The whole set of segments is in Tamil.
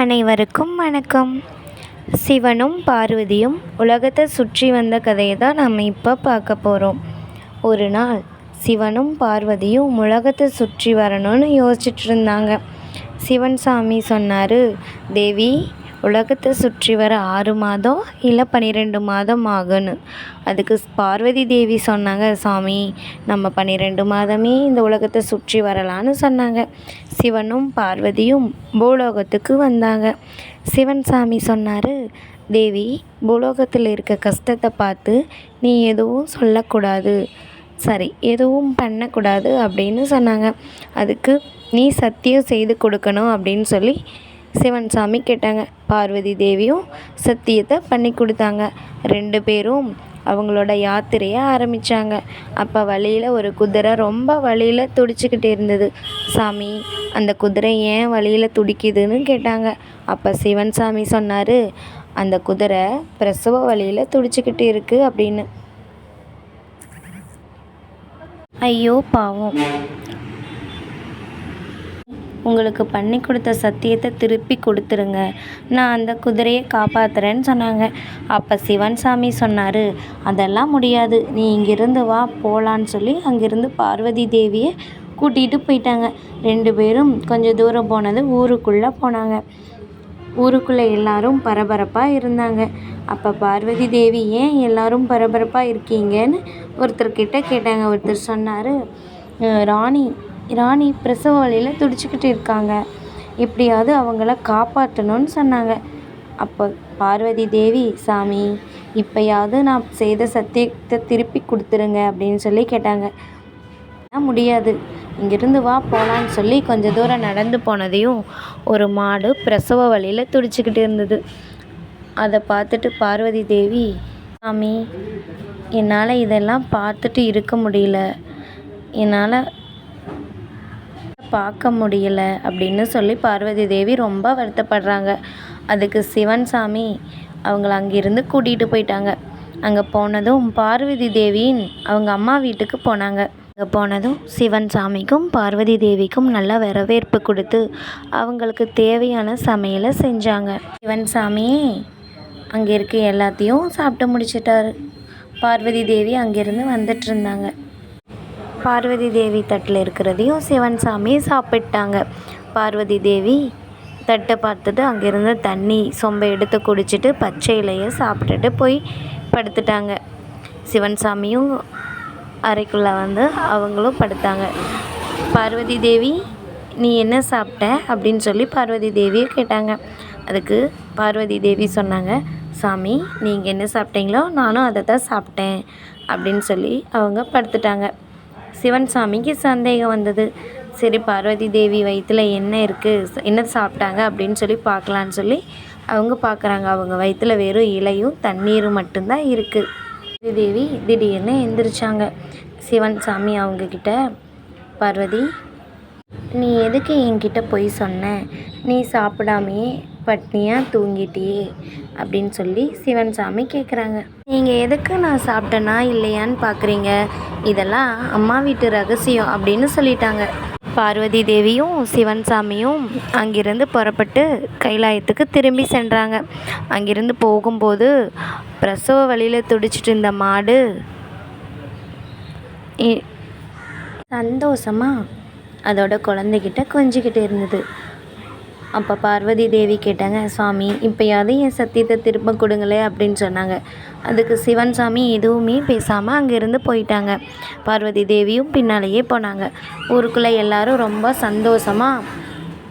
அனைவருக்கும் வணக்கம். சிவனும் பார்வதியும் உலகத்தை சுற்றி வந்த கதையை தான் நம்ம இப்போ பார்க்க போகிறோம் ஒரு நாள் சிவனும் பார்வதியும் உலகத்தை சுற்றி வரணும்னு யோசிச்சுட்டு இருந்தாங்க. சிவன் சாமி சொன்னார் தேவி உலகத்தை சுற்றி வர ஆறு மாதம் இல்லை பன்னிரெண்டு மாதம் ஆகணும் அதுக்கு பார்வதி தேவி சொன்னாங்க சாமி நம்ம பன்னிரெண்டு மாதமே இந்த உலகத்தை சுற்றி வரலான்னு சொன்னாங்க. சிவனும் பார்வதியும் பூலோகத்துக்கு வந்தாங்க. சிவன் சாமி சொன்னார் தேவி பூலோகத்தில் இருக்க கஷ்டத்தை பார்த்து நீ எதுவும் சொல்லக்கூடாது. சரி எதுவும் பண்ணக்கூடாது அப்படின்னு சொன்னாங்க. அதுக்கு நீ சத்தியம் செய்து கொடுக்கணும் அப்படின்னு சொல்லி சிவன் சாமி கேட்டாங்க. பார்வதி தேவியும் சத்தியத்தை பண்ணி கொடுத்தாங்க. ரெண்டு பேரும் அவங்களோட யாத்திரையை ஆரம்பித்தாங்க அப்போ வழியில் ஒரு குதிரை ரொம்ப வழியில் துடிச்சுக்கிட்டு இருந்தது. சாமி அந்த குதிரை ஏன் வழியில் துடிக்குதுன்னு கேட்டாங்க. அப்போ சிவன் சாமி சொன்னார் அந்த குதிரை பிரசவ வழியில் துடிச்சுக்கிட்டு இருக்குது அப்படின்னு. ஐயோ பாவம். உங்களுக்கு பண்ணி கொடுத்த சத்தியத்தை திருப்பி கொடுத்துருங்க. நான் அந்த குதிரையை காப்பாற்றுறேன்னு சொன்னாங்க. அப்போ சிவன் சாமி சொன்னார் அதெல்லாம் முடியாது. நீ இங்கிருந்து வா போகலான்னு சொல்லி அங்கிருந்து பார்வதி தேவியை கூட்டிகிட்டு போயிட்டாங்க. ரெண்டு பேரும் கொஞ்சம் தூரம் போனது ஊருக்குள்ளே போனாங்க. ஊருக்குள்ளே எல்லாரும் பரபரப்பாக இருந்தாங்க. அப்போ பார்வதி தேவி ஏன் எல்லாரும் பரபரப்பாக இருக்கீங்கன்னு ஒருத்தர்கிட்ட கேட்டாங்க. ஒருத்தர் சொன்னார் ராணி ராணி பிரசவ வலியில் துடிச்சுக்கிட்டு இருக்காங்க. எப்படியாவது அவங்கள காப்பாற்றணும்னு சொன்னாங்க. அப்போ பார்வதி தேவி சாமி இப்போயாவது நான் செய்த சத்தியத்தை திருப்பி கொடுத்துருங்க அப்படின்னு சொல்லி கேட்டாங்க. முடியாது. இங்கிருந்து வா போகலான்னு சொல்லி கொஞ்சம் தூரம் நடந்து போனதையும் ஒரு மாடு பிரசவ வழியில் துடிச்சுக்கிட்டு இருந்தது. அதை பார்த்துட்டு பார்வதி தேவி சாமி என்னால் இதெல்லாம் பார்த்துட்டு இருக்க முடியல. என்னால் பார்க்க முடியல அப்படின்னு சொல்லி பார்வதி தேவி ரொம்ப வருத்தப்படுறாங்க. அதுக்கு சிவன் சாமி அவங்கள அங்கிருந்து கூட்டிகிட்டு போயிட்டாங்க. அங்கே போனதும் பார்வதி தேவியின் அவங்க அம்மா வீட்டுக்கு போனாங்க. அங்கே போனதும் சிவன் சாமிக்கும் பார்வதி தேவிக்கும் நல்ல வரவேற்பு கொடுத்து அவங்களுக்கு தேவையான சமையலை செஞ்சாங்க. சிவன் சாமியே அங்கே இருக்க எல்லாத்தையும் சாப்பிட்டு முடிச்சிட்டாரு. பார்வதி தேவி அங்கேருந்து வந்துட்டு இருந்தாங்க. பார்வதி தேவி தட்டில் இருக்கிறதையும் சிவன் சாமி சாப்பிட்டாங்க. பார்வதி தேவி தட்டை பார்த்துட்டு அங்கேருந்து தண்ணி சொம்பை எடுத்து குடிச்சிட்டு பச்சை இலையை சாப்பிட்டுட்டு போய் படுத்துட்டாங்க. சிவன் சாமியும் அறைக்குள்ளே வந்து அவங்களும் படுத்தாங்க. பார்வதி தேவி நீ என்ன சாப்பிட்ட? அப்படின்னு சொல்லி பார்வதி தேவியை கேட்டாங்க. அதுக்கு பார்வதி தேவி சொன்னாங்க சாமி நீங்கள் என்ன சாப்பிட்டீங்களோ நானும் அதை தான் சாப்பிட்டேன். அப்படின்னு சொல்லி அவங்க படுத்துட்டாங்க. சிவன் சாமிக்கு சந்தேகம் வந்தது. சரி பார்வதி தேவி வயிற்றில் என்ன இருக்குது என்ன சாப்பிட்டாங்க அப்படின்னு சொல்லி பார்க்கலான்னு சொல்லி அவங்க பார்க்குறாங்க. அவங்க வயிற்றில் வெறும் இலையும் தண்ணீரும் மட்டும்தான் இருக்குது தேவி திடீர்னு எந்திரிச்சாங்க. சிவன் சாமி அவங்கக்கிட்ட பார்வதி நீ எதுக்கு என்கிட்ட பொய் சொன்ன? நீ சாப்பிடாமையே பட்னியாக தூங்கிட்டியே அப்படின்னு சொல்லி சிவன் சாமி கேட்குறாங்க நீங்கள் எதுக்கு நான் சாப்பிட்டேனா இல்லையான்னு பார்க்குறீங்க இதெல்லாம் அம்மா வீட்டு ரகசியம் அப்படின்னு சொல்லிட்டாங்க. பார்வதி தேவியும் சிவன் சாமியும் அங்கிருந்து புறப்பட்டு கைலாயத்துக்கு திரும்பி சென்றாங்க. அங்கிருந்து போகும்போது பிரசவ வழியில் துடிச்சிட்டு இருந்த மாடு சந்தோஷமாக அதோட குழந்தைகிட்ட கொஞ்சிக்கிட்டு இருந்தது. அப்போ பார்வதி தேவி கேட்டாங்க சுவாமி இப்போயாவது என் சத்தியத்தை திரும்ப கொடுங்களே அப்படின்னு சொன்னாங்க. அதுக்கு சிவன் சாமி எதுவுமே பேசாமல் அங்கேருந்து போயிட்டாங்க. பார்வதி தேவியும் பின்னாலேயே போனாங்க. ஊருக்குள்ளே எல்லாரும் ரொம்ப சந்தோஷமாக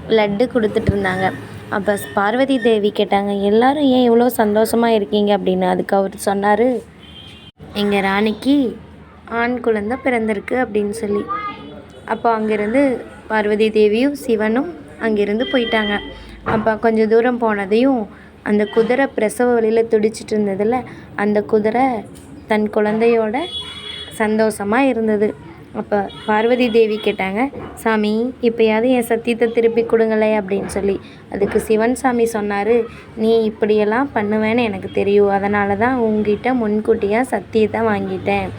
லட்டு கொடுத்துட்டு இருந்தாங்க. அப்போ பார்வதி தேவி கேட்டாங்க எல்லாரும் ஏன் இவ்வளோ சந்தோஷமாக இருக்கீங்க? அப்படின்னு. அதுக்கு அவர் சொன்னார் எங்கள் ராணிக்கு ஆண் குழந்தை பிறந்திருக்கு அப்படின்னு சொல்லி. அப்போ அங்கேருந்து பார்வதி தேவியும் சிவனும் அங்கேருந்து போயிட்டாங்க. அப்போ கொஞ்சம் தூரம் போனதையும் அந்த குதிரை பிரசவ வழியில் துடிச்சிட்டு இருந்ததில் அந்த குதிரை தன் குழந்தையோட சந்தோஷமாக இருந்தது. அப்போ பார்வதி தேவி கேட்டாங்க சாமி இப்போயாவது என் சத்தியத்தை திருப்பி கொடுங்களே அப்படின்னு சொல்லி. அதுக்கு சிவன் சாமி சொன்னார் நீ இப்படியெல்லாம் பண்ணுவேன்னு எனக்கு தெரியும். அதனால தான் உங்ககிட்ட முன்கூட்டியாக சத்தியத்தை வாங்கிட்டேன்.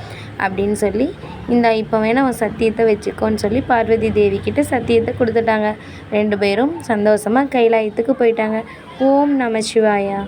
அப்படின்னு சொல்லி இந்த இப்போ வேணா அவன் சத்தியத்தை வச்சுக்கோன்னு சொல்லி பார்வதி தேவி கிட்ட சத்தியத்தை கொடுத்துட்டாங்க. ரெண்டு பேரும் சந்தோஷமாக கைலாயத்துக்கு போயிட்டாங்க. ஓம் நம சிவாயா.